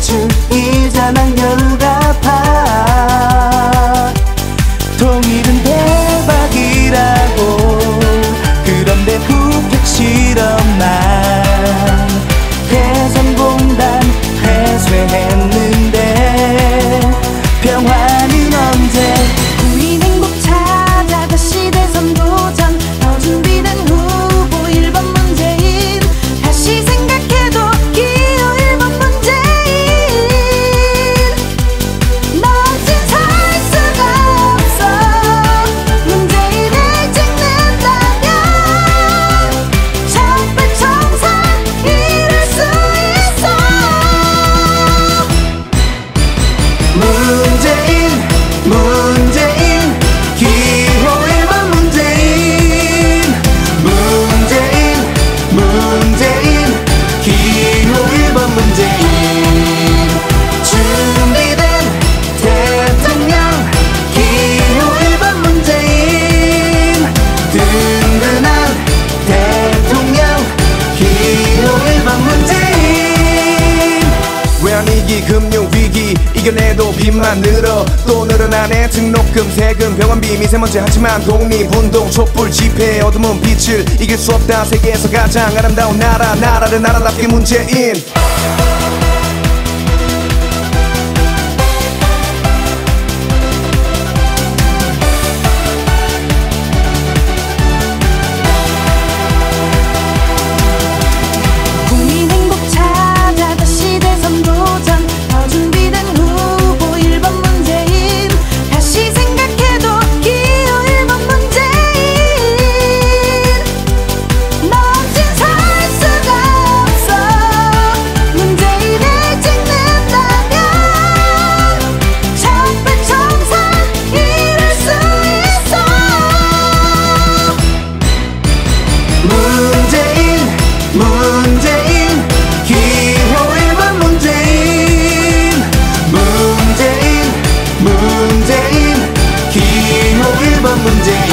춤이자난 이겨내도 빚만 늘어. 또 늘어나네 등록금 세금 병원비 미세먼지 하지만 독립운동 촛불 집회 어둠은 빛을 이길 수 없다. 세계에서 가장 아름다운 나라 나라를 나라답게 문재인 문제.